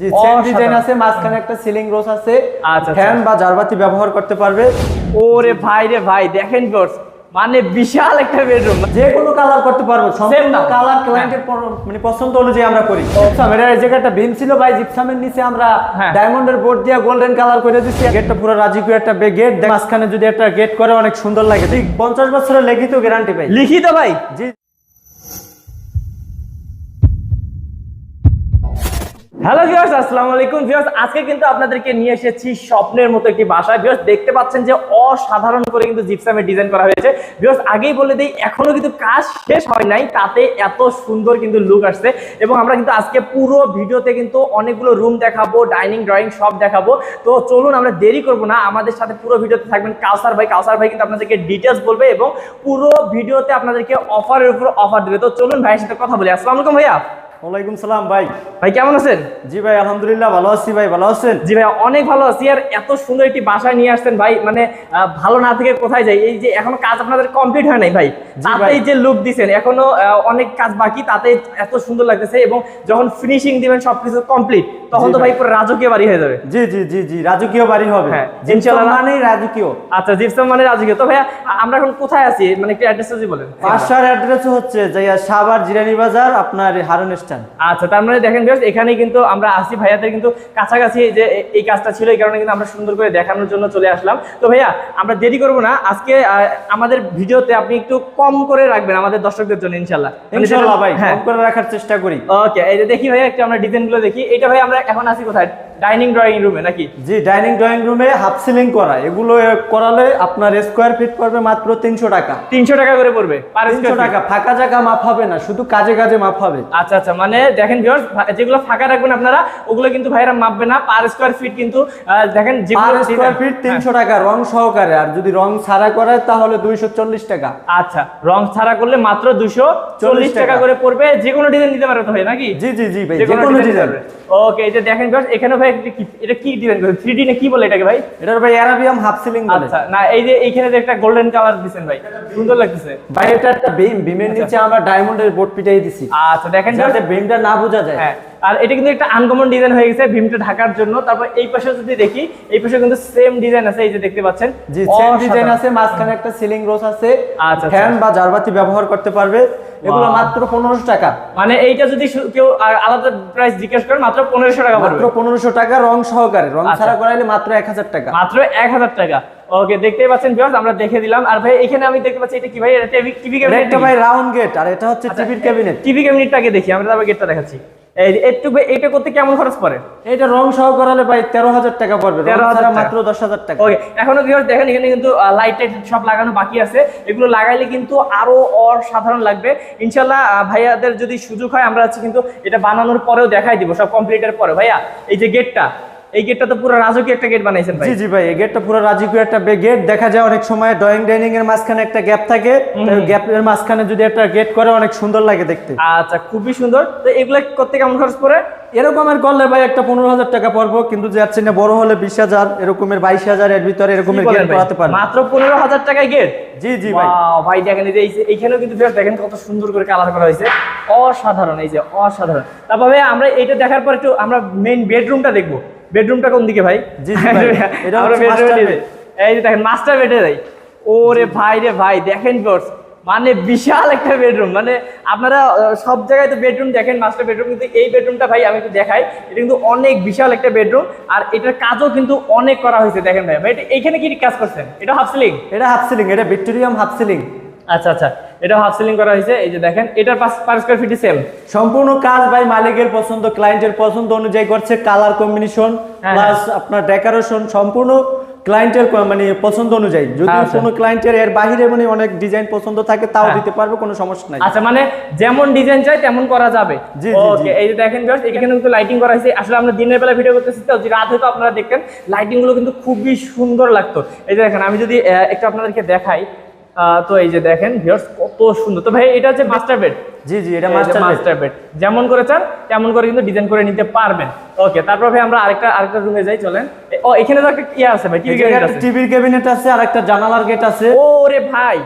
জি same design আছে মাঝখানে একটা সিলিং রোজ আছে আচ্ছা, ফ্যান বা জারবাতি ব্যবহার করতে পারবে। ওরে ভাই রে ভাই দেখেন ভিউয়ার্স মানে বিশাল একটা বেডরুম যে কোনো কালার করতে পারব সম্পূর্ণ কালার ক্লায়েন্টের মানে পছন্দ অনুযায়ী আমরা করি। জিপসাম এটা এই জায়গায় একটা বিম ছিল ভাই জিপসামের নিচে আমরা। ডায়মন্ডের বোর্ড দিয়ে গোল্ডেন কালার করে গেটটা পুরো রাজকীয় একটা গেট মাঝখানে যদি একটা গেট করে অনেক সুন্দর লাগে। ঠিক পঞ্চাশ বছরের লিখিত গ্যারান্টি ভাই লিখিত ভাই? জি। হ্যালো ভিউয়ার্স আসসালামু আলাইকুম। ভিউয়ার্স আজকে কিন্তু আপনাদেরকে নিয়ে এসেছি স্বপ্নের মতো একটি বাসা ভিউয়ার্স দেখতে পাচ্ছেন যে অসাধারণ করে কিন্তু জিপসামের ডিজাইন করা হয়েছে। ভিউয়ার্স আগেই বলে দেই, এখনও কিন্তু কাজ শেষ হয় নাই। তাতে এত সুন্দর কিন্তু লুক আসছে। এবং আমরা কিন্তু আজকে পুরো ভিডিওতে কিন্তু অনেকগুলো রুম দেখাবো ডাইনিং ড্রয়িং সব দেখাবো। তো চলুন, আমরা দেরি করব না। আমাদের সাথে পুরো ভিডিওতে থাকবেন কাউসার ভাই। কাউসার ভাই কিন্তু আপনাদেরকে ডিটেলস বলবে এবং পুরো ভিডিওতে আপনাদেরকে অফারের উপর অফার দেবে। তো চলুন ভাইয়ের সাথে কথা বলি। আসসালামু আলাইকুম ভাইয়া। ওয়ালাইকুম সালাম ভাই। ভাই কেমন আছেন? জি ভাই আলহামদুলিল্লাহ ভালো আছি ভাই ভালো আছেন? জি ভাই অনেক ভালো আছি। আর এত সুন্দর একটি বাসায় নিয়ে আসছেন ভাই মানে ভালো না থেকে কোথায় যাই? এই যে এখনও কাজ আপনাদের কমপ্লিট হয় নাই ভাই। তাতেই যে লুক দিছেন এখনও অনেক কাজ বাকি তাতে এত সুন্দর লাগতেছে এবং যখন ফিনিশিং দিবেন সবকিছু কমপ্লিট তখন তো ভাই। পুরো রাজকীয় বাড়ি হয়ে যাবে। জি জি জি জি রাজকীয় বাড়ি হবে। হ্যাঁ, ইনশাল্লাহ। মানেই রাজকীয়। আচ্ছা জিপসাম মানে রাজকীয়। তো ভাইয়া আমরা এখন কোথায় আছি? মানে একটু অ্যাড্রেসটা যদি বলেন। বাসার অ্যাড্রেস হচ্ছে যে সাভার জিরানি বাজার আপনার হারন স্ট্যান্ড আচ্ছা তার মানে দেখেন viewers, এখানে কিন্তু আমরা আসি। ভাইয়াদের কিন্তু কাছাকাছি যে এই কাজটা ছিল এই কারণে কিন্তু আমরা সুন্দর করে দেখানোর জন্য চলে আসলাম। তো ভাইয়া আমরা দেরি করব না। আজকে আমাদের ভিডিওতে আপনি একটু কম করে রাখবেন আমাদের দর্শকদের জন্য ইনশাল্লাহ মানে ইনশাল্লাহ ভাই হ্যাঁ। কম করে রাখার চেষ্টা করি। ওকে এই যে দেখি ভাইয়া একটু আমরা ডিজাইনগুলো দেখি। এটা ভাই আমরা এখন আসি কোথায়? ডাইনিং ড্রয়িং রুমে নাকি? জি ডাইনিং ড্রয়িং রুমে হাফ সিলিং করা। এগুলো করালে আপনার স্কোয়ার ফিট পড়বে মাত্র তিনশো টাকা। তিনশো টাকা করে পড়বে তিনশো। টাকা ফাঁকা জায়গা মাপ হবে না শুধু কাজে কাজে মাপ হবে। আচ্ছা আচ্ছা মানে দেখেন ভিউয়ার্স যেগুলো ফাঁকা রাখবেন আপনারা ওগুলো কিন্তু ভাইরা মাপবে না। পার স্কোয়ার ফিট কিন্তু দেখেন যেগুলো পার স্কোয়ার ফিট হ্যাঁ। তিনশো টাকা রং সহকারে আর যদি রং ছাড়া করে তাহলে দুইশো চল্লিশ টাকা। আচ্ছা রং ছাড়া করলে মাত্র দুশো চল্লিশ টাকা করে পড়বে। যে কোনো ডিজাইন দিতে পারবে তো ভাই নাকি? জি জি জি ভাই যে কোনো ডিজাইন ওকে এই যে দেখেন viewers, এখানে ভাই কি- এটা কি ডিজাইন করে থ্রি ডি না কি বলে এটাকে ভাই? এটার ভাই অ্যারাবিয়াম হাফ সিলিং বলে। আচ্ছা না এই যে এইখানে যে একটা গোল্ডেন কালার ভাই সুন্দর লাগতেছে। ভাই এটা একটা বিম বিমের নিচে আমরা ডায়মন্ডের বোর্ড পিটাই দিছি। আচ্ছা দেখেন যাতে বিমটা না বোঝা যায়। হ্যাঁ। আর এটা কিন্তু একটা আনকমন ডিজাইন হয়ে গেছে ভীমটা ঢাকার জন্য। তারপর এই পাশে যদি দেখি এই পাশে কিন্তু সেম ডিজাইন আছে এই যে দেখতে পাচ্ছেন। জি সেম ডিজাইন আছে মাঝখানে একটা সিলিং রোজ আছে আচ্ছা, ফ্যান বা জারবাতি ব্যবহার করতে পারবে। এগুলো মাত্র পনেরোশো টাকা। মানে এইটা যদি কেউ আলাদা প্রাইস জিজ্ঞেস করে মাত্র পনেরোশো টাকা মাত্র পড়বে পনেরোশো টাকা রং সহকারে। রং আচ্ছা। ছাড়া করাইলে মাত্র এক হাজার টাকা। মাত্র এক হাজার টাকা। ওকে দেখতেই পাচ্ছেন ভিউয়ার্স আমরা দেখে দিলাম। আর ভাই এখানে আমি দেখতে পাচ্ছি এটা কি ভাই? এটা টিভি টিভি এটা ভাই রাউন্ড গেট আর এটা হচ্ছে টিভির ক্যাবিনেট টিভি ক্যাবিনেটটাকে দেখি আমরা তারপর গেটটা দেখাচ্ছি। এই একটু এটা করতে কেমন খরচ পড়ে? এটা রং সহ করালে ভাই তেরো হাজার টাকা পড়বে। তেরো হাজার মাত্র দশ হাজার টাকা। ওকে এখনও দেখেন এখানে কিন্তু লাইট টাইট সব লাগানো বাকি আছে। এগুলো লাগাইলে কিন্তু আরও অসাধারণ লাগবে। ইনশাল্লাহ ভাইয়াদের যদি সুযোগ হয় আমরা হচ্ছে কিন্তু এটা বানানোর পরেও দেখাই দিব সব কমপ্লিটের পরে। ভাইয়া এই যে গেটটা এই গেটটা তো পুরো রাজকীয় একটা গেট বানাইছেন ভাই। জি জি ভাই এই গেটটা পুরো রাজকীয় একটা গেট দেখা যায় অনেক সময় ড্রয়িং ডাইনিং এর মাঝখানে একটা গ্যাপ থাকে। গ্যাপের মাঝখানে যদি একটা গেট করে অনেক সুন্দর লাগে দেখতে। আচ্ছা খুবই সুন্দর। তো এগুলো করতে কেমন খরচ পড়ে? এরকমের করলে ভাই একটা পনেরো হাজার টাকা পড়ব কিন্তু না বড় হলে বিশ হাজার এরকমের বাইশ হাজার এর ভিতরে এরকমের গেট করাতে পারবে। মাত্র পনেরো হাজার টাকায় গেট জি জি ভাই। ভাই দেখেন এই যে এই যে- এইখানেও কিন্তু দেখেন কত সুন্দর করে কালার করা হয়েছে। অসাধারণ এই যে অসাধারণ। তারপর আমরা এটা দেখার পর একটু আমরা মেইন বেডরুমটা দেখব। বেডরুমটা কোন দিকে ভাই? জি, এটা আমরা। এই যে দেখেন মাস্টার বেডে যাই। ওরে ভাই রে ভাই দেখেন মানে বিশাল একটা বেডরুম। মানে আপনারা সব জায়গায় তো বেডরুম দেখেন মাস্টার বেডরুম কিন্তু এই বেডরুমটা ভাই আমি একটু দেখাই। এটা কিন্তু অনেক বিশাল একটা বেডরুম আর এটার কাজও কিন্তু অনেক করা হয়েছে দেখেন ভাই। ভাই এটা- এইখানে কি কাজ করছেন? এটা হাফ সিলিং এটা হাফ সিলিং এটা ভিক্টোরিয়াম হাফ সিলিং আচ্ছা আচ্ছা। এটা হাফ সিলিং করা হয়েছে এই যে দেখেন এটার পার স্কোয়ার ফিট সেম সম্পূর্ণ কাজ ভাই মালিকের পছন্দ ক্লায়েন্টের পছন্দ অনুযায়ী করছে কালার কম্বিনেশন প্লাস আপনার ডেকোরেশন সম্পূর্ণ ক্লায়েন্টের মানে পছন্দ অনুযায়ী। যদি আচ্ছা। কোনো ক্লায়েন্টের এর বাইরে মানে অনেক ডিজাইন পছন্দ থাকে তাও হ্যাঁ। দিতে পারবে কোনো সমস্যা নাই। আচ্ছা মানে যেমন ডিজাইন চাই তেমন করা যাবে। জি। ওকে এই যে দেখেন ভিউয়ার্স এখানে কিন্তু লাইটিং করা হয়েছে। আসলে আমরা দিনের বেলা ভিডিও করতেছি তো রাত হয়তো আপনারা দেখতেন লাইটিংগুলো কিন্তু খুবই সুন্দর লাগতো। এই যে দেখেন আমি যদি একটু আপনাদেরকে দেখাই তো এই যে দেখেন ভিউয়ার্স কত সুন্দর। তো ভাই এটা হচ্ছে মাস্টার বেড জি জি এটা মাস্টার মাস্টার বেড যেমন করে চান তেমন করে কিন্তু ডিজাইন করে নিতে পারবেন। ওকে তারপর ভাই আমরা আরেকটা আরেকটা রুমে যাই চলেন। ও এখানে তো একটা ইয়ে আছে ভাই টিভি আছে। টিভির ক্যাবিনেট আছে আর একটা জানালার গেট আছে। ওরে ভাই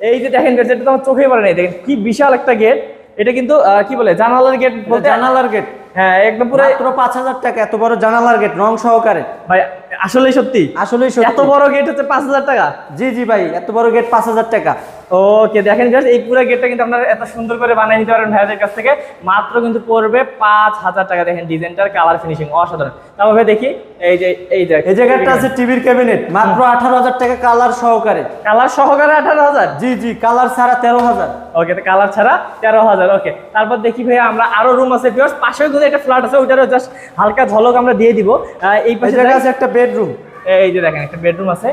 এই যে দেখেন গেট এটা তো আমার চোখে পড়ে নাই। দেখেন কি বিশাল একটা গেট এটা কিন্তু কি বলে জানালার গেট বলতে জানালার গেট হ্যাঁ একদম পুরো মাত্র পাঁচ হাজার টাকা এত বড় জানালার গেট রং সহকারে। ভাই আসলেই সত্যি? আসলে এত বড় গেট হচ্ছে পাঁচ হাজার টাকা। জি জি ভাই এত বড় গেট পাঁচ হাজার টাকা। ওকে দেখেন guys, এই পুরো গেটটা কিন্তু আপনারা এত সুন্দর করে বানিয়ে নিতে পারেন ভাইয়াদের কাছ থেকে। মাত্র কিন্তু পড়বে পাঁচ হাজার টাকা। দেখেন ডিজাইনটার কালার ফিনিশিং অসাধারণ। তারপরে দেখি এই যে এই যে এই জায়গাটা আছে টিভির ক্যাবিনেট মাত্র আঠারো হাজার টাকা কালার সহকারে। কালার সহকারে আঠারো হাজার? জি জি কালার ছাড়া তেরো হাজার। ওকে কালার ছাড়া তেরো হাজার ওকে তারপর দেখি ভাইয়া আমরা আরও রুম আছে পিওর পাশেও কিন্তু একটা ফ্ল্যাট আছে ওইটারও জাস্ট হালকা ঝলক আমরা দিয়ে দিব। এই পাশে আছে একটা বেডরুম এই যে দেখেন একটা বেডরুম আছে।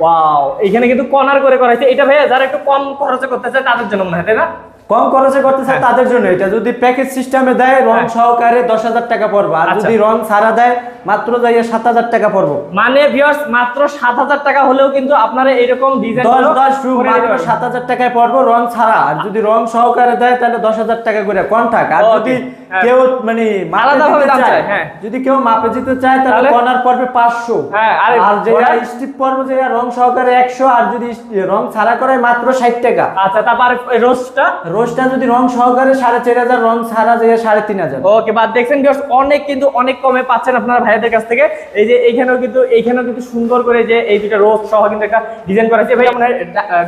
ওয়াও এখানে কিন্তু কনার করে করাইছে। এটা ভাইয়া যারা একটু কম খরচে করতে চায় তাদের জন্য মনে হয়, তাই না? কম খরচে করতে চায় হ্যাঁ। তাদের জন্য এটা যদি প্যাকেজ সিস্টেমে দেয় রং হ্যাঁ। সহকারে দশ হাজার টাকা পড়ব আর আচ্ছা। যদি রং ছাড়া দেয় মাত্র যাইয়ে সাত হাজার টাকা পড়ব মানে ভিউয়ার্স মাত্র সাত হাজার টাকা হলেও কিন্তু আপনারা এরকম ডিজাইন দশ দশ মাত্র সাত হাজার টাকায় পড়ব রং ছাড়া আর যদি রং সহকারে দেয় তাহলে দশ হাজার টাকা করে কন্টাক্ট আর যদি হ্যাঁ। কেউ মানে আলাদাভাবে দাম চায়, হ্যাঁ। যদি কেউ মাপে দিতে চায় তাহলে? কর্নার পড়বে পাঁচশো হ্যাঁ, আর যে স্টিপ পড়বে যে রং সহকারে একশো আর যদি রং ছাড়া করে মাত্র ষাট টাকা আচ্ছা তারপর রোস্টটা রোজটা যদি রং সহকারে সাড়ে চার হাজার রং ছাড়া যে সাড়ে তিন হাজার। ওকে বাদ দেখছেন ভিউয়ার্স অনেক কিন্তু অনেক কমে পাচ্ছেন আপনারা ভাইয়াদের কাছ থেকে। এই যে এইখানেও কিন্তু এইখানেও কিন্তু সুন্দর করে যে এই দুটো রোজ সহ কিন্তু একটা ডিজাইন করা আছে। ভাই আপনার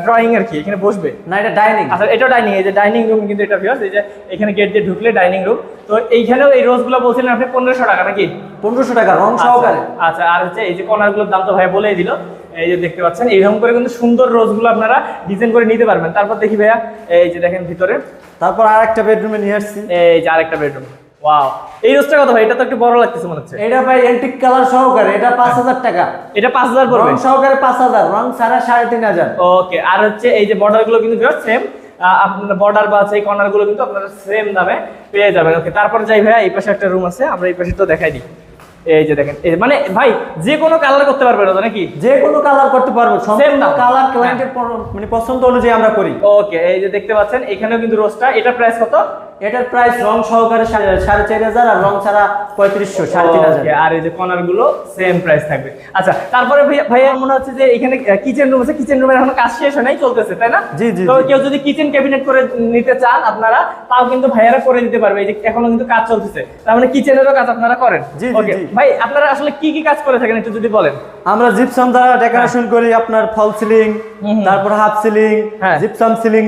ড্রয়িং আর কি এখানে বসবে? না এটা ডাইনিং আচ্ছা এটা ডাইনিং এই যে ডাইনিং রুম কিন্তু এটা ভিউয়ার্স এই যে এখানে গেট দিয়ে ঢুকলে ডাইনিং রুম তো এইখানেও এই রোজগুলো বলছিলেন আপনি পনেরোশো টাকা নাকি? পনেরোশো টাকা রং সহকারে। আচ্ছা, আচ্ছা আর হচ্ছে এই যে কর্নারগুলোর দাম তো ভাই বলেই দিল এই যে দেখতে পাচ্ছেন এইরকম করে কিন্তু সুন্দর রোজগুলো আপনারা ডিজাইন করে নিতে পারবেন। তারপর দেখি ভাইয়া এই যে দেখেন ভিতরে। তারপর আর একটা বেডরুমে নিয়ে আসছি। এই যে আরেকটা বেডরুম ওয়াও এই রোজটা কত ভাই? এটা তো একটু বড় লাগতেছে মনে হচ্ছে। এটা ভাই কালার সহকারে এটা পাঁচ হাজার টাকা। এটা পাঁচ হাজার পড়বে? রং সহকারে পাঁচ হাজার রং ছাড়া সাড়ে তিন হাজার। ওকে আর হচ্ছে এই যে বর্ডারগুলো কিন্তু সেম আপনার বর্ডার বা সেই কর্নারগুলো কিন্তু আপনারা সেম দামে পেয়ে যাবেন। ওকে তারপর যাই ভাই এই পাশে একটা রুম আছে আমরা এই পাশে তো দেখাই দিই। এই যে দেখেন এই মানে ভাই যে কোনো কালার করতে পারবে না নাকি? যে কোনো কালার করতে পারব। কালার ক্লায়েন্টের মানে পছন্দ অনুযায়ী আমরা করি। ওকে এই যে দেখতে পাচ্ছেন এখানেও কিন্তু রোজটা এটা প্রাইস কত? এটার প্রাইস রং সহকারে সাড়ে- চার হাজার আর রং ছাড়া পঁয়ত্রিশশো সাড়ে তিন হাজার। আর এই যে কর্নারগুলো সেম প্রাইস থাকবে। আচ্ছা তারপরে ভাইয়া- মনে হচ্ছে যে এখানে কিচেন রুম আছে কিচেন রুমের এখন কাজ শেষ হয় নাই চলতেছে তাই না? জি, জি, তো কেউ যদি কিচেন ক্যাবিনেট করে নিতে চান আপনারা তাও কিন্তু ভাইয়ারা করে দিতে পারবে এই যে এখনও কিন্তু কাজ চলতেছে। তার মানে কিচেনেরও কাজ আপনারা করেন। জি, জি, ভাই আপনারা আসলে কি কি কাজ করে থাকেন একটু যদি বলেন? আমরা জিপসাম দ্বারা ডেকোরেশন করি আপনার ফল সিলিং। তারপর হাফ সিলিং হ্যাঁ। জিপসাম সিলিং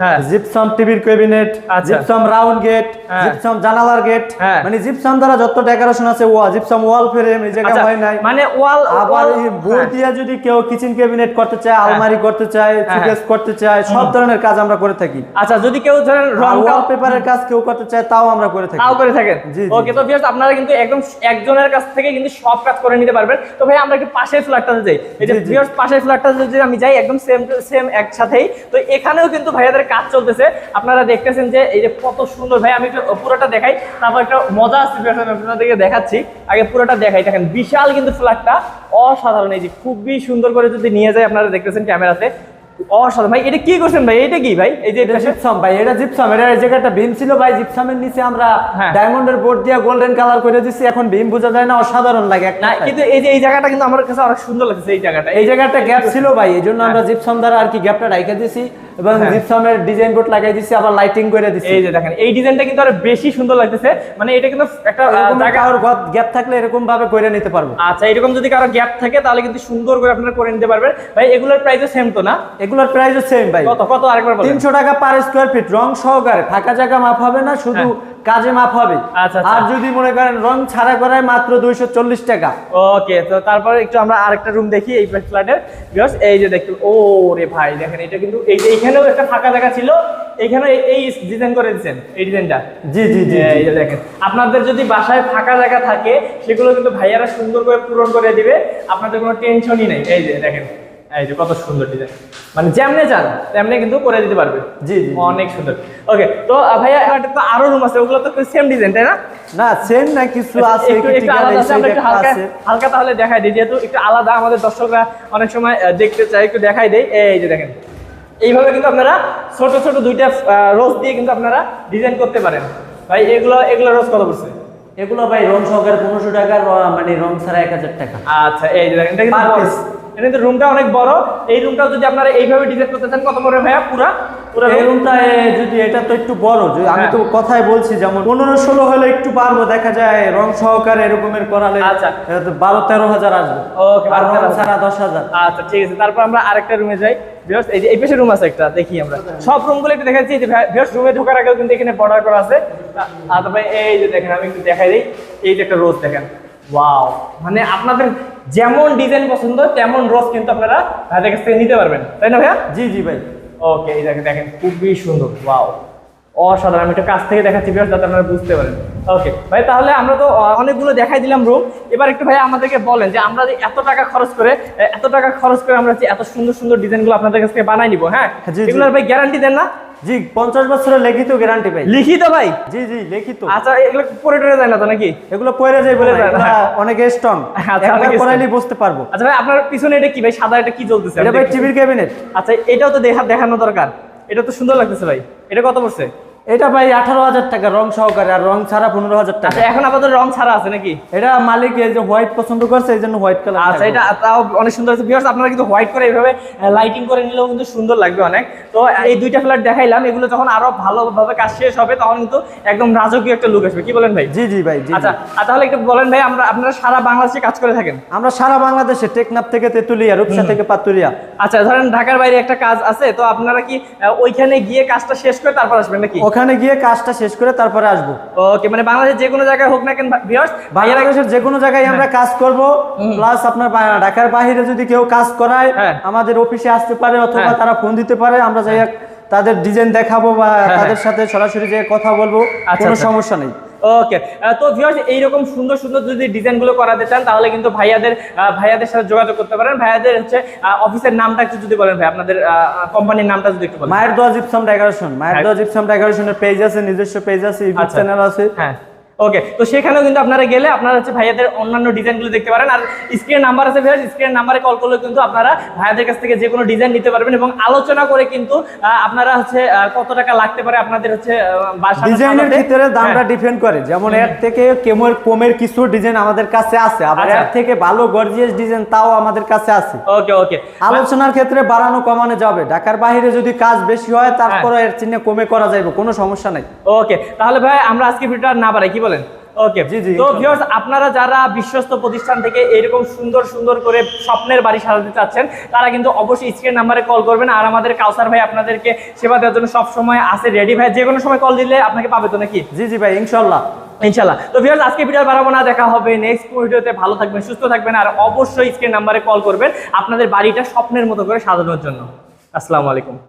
হ্যাঁ। জিপসাম টিভির ক্যাবিনেট আচ্ছা। জিপসাম রাউন্ড গেট হ্যাঁ। জিপসাম জানালার গেট হ্যাঁ। মানে জিপসাম দ্বারা যত ডেকোরেশন আছে ওয়া জিপসাম ওয়াল ফ্রেম এই জায়গা আচ্ছা, হয় নাই মানে ওয়াল আবার এই বোর্ড দিয়ে যদি কেউ কিচেন ক্যাবিনেট করতে চায় আলমারি করতে চায় হ্যাঁ। সুকেস করতে চায় সব ধরনের কাজ আমরা করে থাকি আচ্ছা যদি কেউ ধরেন রং ওয়াল পেপারের কাজ কেউ করতে চায় তাও আমরা করে থাকি তাও করে থাকেন জি। ওকে তো ভিউয়ার্স আপনারা কিন্তু একদম একজনের কাছ থেকে কিন্তু সব কাজ করে নিতে পারবেন তো ভাই আমরা একটু পাশের ফ্ল্যাটটাতে যাই এই যে। ভিউয়ার্স পাশের ফ্ল্যাটটাতে যদি আমি যাই একদম সেম সেম একসাথেই। তো এখানেও কিন্তু ভাইয়াদের কাজ চলতেছে। আপনারা দেখতেছেন যে এই যে কত সুন্দর ভাই, আমি একটু পুরোটা দেখাই, তারপর একটা মজা আসছে আপনাদেরকে দেখাচ্ছি। আগে পুরোটা দেখাই, দেখেন, বিশাল কিন্তু ফ্ল্যাটটা অসাধারণ, এই যে খুবই সুন্দর করে যদি নিয়ে যায় আপনারা দেখতেছেন ক্যামেরাতে। অসাধারণ। ভাই এটা কি করছেন ভাই? এটা কি ভাই? এই যে এটা জিপসাম ভাই এটা জিপসাম এটা এই জায়গাটা ভীম ছিল ভাই জিপসামের নিচে আমরা হ্যাঁ। ডায়মন্ডের বোর্ড দিয়ে গোল্ডেন কালার করে দিচ্ছি এখন ভীম বোঝা যায় না অসাধারণ লাগে না কিন্তু এই যে এই জায়গাটা কিন্তু আমার কাছে অনেক সুন্দর লাগছে এই জায়গাটা এই জায়গাটা গ্যাপ ছিল ভাই এই জন্য আমরা জিপসাম দ্বারা আর কি গ্যাপটা রাইখে দিছি। এবং হ্যাঁ। জিপসামের ডিজাইন বোর্ড লাগাই দিছি আবার লাইটিং করে দিছি। এই যে দেখেন এই ডিজাইনটা কিন্তু আরও বেশি সুন্দর লাগতেছে। মানে এটা কিন্তু একটা জায়গা আর গ্যাপ থাকলে এরকম ভাবে করে নিতে পারব। আচ্ছা এরকম যদি কারও গ্যাপ থাকে তাহলে কিন্তু সুন্দর করে আপনারা করে নিতে পারবেন। ভাই এগুলোর প্রাইসও সেম তো না? এগুলোর প্রাইসও সেম ভাই। কত কত আরেকবার বলেন? তিনশো টাকা পার স্কয়ার ফিট রং সহকারে। ফাঁকা জায়গা মাপ হবে না শুধু কাজে মাপ হবে। আচ্ছা, আচ্ছা। আর যদি মনে করেন রং ছাড়া করায় মাত্র দুইশো চল্লিশ টাকা। ওকে তো তারপরে একটু আমরা আরেকটা রুম দেখি এই ফ্ল্যাটের বিকজ এই যে দেখুন ও রে ভাই দেখেন এটা কিন্তু এই যে এইখানেও একটা ফাঁকা জায়গা ছিল। এইখানে এই ডিজাইন করে দিচ্ছেন এই ডিজাইনটা জি জি জি এই যে দেখেন আপনাদের যদি বাসায় ফাঁকা জায়গা থাকে সেগুলো কিন্তু ভাইয়ারা সুন্দর করে পূরণ করে দিবে। আপনাদের কোনো টেনশনই নেই। এই যে দেখেন। এই যে কত সুন্দর ডিজাইন মানে যেমনে চান তেমনি কিন্তু করে দিতে পারবে। জি, জি। অনেক সুন্দর। ওকে তো ভাইয়া এখানে তো আরও রুম আছে ওগুলো তো সেম ডিজাইন তাই না? না সেম না কিছু আছে একটু একটু আলাদা আছে আমরা একটু হালকা হালকা তাহলে দেখাই দিই যেহেতু একটু আলাদা আমাদের দর্শকরা অনেক সময় দেখতে চায় একটু দেখাই দেই। এই যে দেখেন এইভাবে কিন্তু আপনারা ছোট ছোট দুইটা রোজ দিয়ে কিন্তু আপনারা ডিজাইন করতে পারেন। ভাই এগুলো এগুলো রোজ কত পড়ছে? এগুলো ভাই রং সহকারে পনেরোশো টাকা মানে রং ছাড়া এক হাজার টাকা। আচ্ছা এই যে দেখেন এটা কিন্তু রুমটা অনেক বড়। এই রুমটাও যদি আপনারা এইভাবে ডিজাইন করতে চান কত বড় ভাইয়া? পুরা? পুরা এই রুমটা যদি এটা তো একটু বড় আমি হ্যাঁ। তো কথাই বলছি যেমন পনেরো ষোলো হলে একটু পারব দেখা যায় রং সহকারে এরকমের করালে আচ্ছা। বারো তেরো হাজার আসবে। আর। ছাড়া দশ হাজার। আচ্ছা ঠিক আছে। তারপর আমরা আরেকটা রুমে যাই। এই যে এই পাশে রুম আছে একটা দেখি আমরা। সব রুমগুলো একটু দেখাচ্ছি। যে ভিউয়ার্স রুমে ঢোকার আগেও কিন্তু এখানে বর্ডার করা আছে। আর তারপরে এই যে দেখেন আমি একটু দেখাই দিই। এই যে একটা রোজ দেখেন। ওয়াও মানে আপনাদের যেমন ডিজাইন পছন্দ তেমন রোজ কিন্তু আপনারা ভাইদের কাছ থেকে নিতে পারবেন। তাই না ভাইয়া? জি জি ভাই। ওকে এই দেখেন দেখেন খুবই সুন্দর ওয়াও অসাধারণ আমি একটু কাছ থেকে দেখাচ্ছি যাতে আপনারা বুঝতে পারেন। ওকে ভাই তাহলে আমরা তো অনেকগুলো দেখাই দিলাম রুম এবার একটু ভাই আমাদেরকে বলেন যে আমরা যে এত টাকা খরচ করে এত টাকা খরচ করে আমরা যে এত সুন্দর সুন্দর ডিজাইনগুলো আপনাদের কাছ থেকে বানাই নিব হ্যাঁ? জি। এগুলোর ভাই গ্যারান্টি দেন না? জি পঞ্চাশ বছরের লিখিত গ্যারান্টি ভাই লিখিত ভাই? জি জি লিখিত। আচ্ছা এগুলো পরে টরে যায় না তো নাকি? এগুলো পরে যায় বলে যায়। না। অনেক স্ট্রং একবার পরাইলে বুঝতে পারব। আচ্ছা ভাই আপনার পিছনে এটা কি ভাই? সাদা এটা কি চলতেছে এটা ভাই টিভির ক্যাবিনেট আচ্ছা এটাও তো দেখা দেখানো দরকার। এটা তো সুন্দর লাগতেছে ভাই। এটা কত পড়ছে? এটা ভাই আঠারো হাজার টাকা রং সহকারে আর রং ছাড়া পনেরো হাজার টাকা। আচ্ছা এখন আপাতত রং ছাড়া আছে নাকি? এটা মালিক এই যে হোয়াইট পছন্দ করছে এই জন্য হোয়াইট কালার আচ্ছা এটা তাও অনেক সুন্দর আছে ভিউয়ার্স আপনারা কিন্তু হোয়াইট করে এইভাবে লাইটিং করে নিলেও কিন্তু সুন্দর লাগবে অনেক। তো এই দুইটা ফ্ল্যাট দেখাইলাম। এগুলো যখন আরও ভালোভাবে কাজ শেষ হবে তখন কিন্তু একদম রাজকীয় একটা লুক আসবে। কি বলেন ভাই? জি জি ভাই। আচ্ছা তাহলে একটু বলেন ভাই আমরা আপনারা সারা বাংলাদেশে কাজ করে থাকেন? আমরা সারা বাংলাদেশে টেকনাফ থেকে তেতুলিয়া রূপসা থেকে পাতুলিয়া আচ্ছা ধরেন ঢাকার বাইরে একটা কাজ আছে তো আপনারা কি ওইখানে গিয়ে কাজটা শেষ করে তারপর আসবেন নাকি? ওখানে গিয়ে কাজটা শেষ করে তারপরে আসব ওকে মানে বাংলাদেশের যে কোনো জায়গায় হোক না কেন ভিউয়ার্স বাংলাদেশের যে কোনো জায়গায় আমরা কাজ করব প্লাস আপনার ঢাকার বাইরে যদি কেউ কাজ করায় হ্যাঁ। আমাদের অফিসে আসতে পারে অথবা হ্যাঁ। তারা ফোন দিতে পারে আমরা যাই তাদের ডিজাইন দেখাবো বা তাদের সাথে সরাসরি যে কথা বলব আচ্ছা, কোনো আচ্ছা। সমস্যা নেই ওকে তো ভিউয়ার্স এইরকম সুন্দর সুন্দর যদি ডিজাইনগুলো করাতে চান তাহলে কিন্তু ভাইয়াদের ভাইয়াদের সাথে যোগাযোগ করতে পারেন। ভাইয়াদের হচ্ছে অফিসের নামটা একটু যদি বলেন ভাই আপনাদের কোম্পানির নামটা যদি একটু বলেন। মায়ের দোয়া জিপসাম ডেকোরেশন মায়ের হ্যাঁ। দোয়া জিপসাম ডেকোরেশনের পেজ আছে নিজস্ব পেজ আছে ইউটিউব আচ্ছা। চ্যানেল আছে। হ্যাঁ। ওকে তো সেখানেও কিন্তু আপনারা গেলে আপনারা হচ্ছে ভাইয়াদের অন্যান্য ডিজাইনগুলো দেখতে পারেন। আর স্ক্রিন নাম্বার আছে ভাইয়া স্ক্রিন নাম্বারে কল করলে কিন্তু আপনারা ভাইয়াদের কাছ থেকে যে কোনো ডিজাইন নিতে পারবেন এবং আলোচনা করে কিন্তু আপনারা হচ্ছে কত টাকা লাগতে পারে আপনাদের হচ্ছে ডিজাইনের ভিতরে দামটা হ্যাঁ। ডিপেন্ড করে। যেমন এর থেকে কেমন কমের কিছু ডিজাইন আমাদের কাছে আছে। আবার আচ্ছা। এর থেকে ভালো গর্জিয়াস ডিজাইন তাও আমাদের কাছে আছে। ওকে ওকে আলোচনার ক্ষেত্রে বাড়ানো কমানো যাবে। ঢাকার বাইরে যদি কাজ বেশি হয় তারপরে হ্যাঁ। এর চিহ্নে কমে করা যাবে কোনো সমস্যা নাই। ওকে তাহলে ভাই আমরা আজকে ভিডিওটা না বাড়াই। কি বলেন। ওকে জি, জি, তো ভিউয়ার্স আপনারা যারা বিশ্বস্ত প্রতিষ্ঠান থেকে এরকম সুন্দর সুন্দর করে স্বপ্নের বাড়ি সাজাতে চাচ্ছেন তারা কিন্তু অবশ্যই স্ক্রিন নাম্বারে কল করবেন। আর আমাদের কাউসার ভাই আপনাদেরকে সেবা দেওয়ার জন্য সব সময় আছে রেডি ভাই যে কোনো সময় কল দিলে আপনাকে পাবে তো নাকি? জি জি ভাই ইনশাল্লাহ। ইনশাল্লাহ। তো ভিউয়ার্স আজকে ভিডিও বাড়াবো না দেখা হবে নেক্সট ভিডিওতে ভালো থাকবেন সুস্থ থাকবেন আর অবশ্যই স্ক্রিন নাম্বারে কল করবেন আপনাদের বাড়িটা স্বপ্নের মতো করে সাজানোর জন্য। আসসালামু আলাইকুম।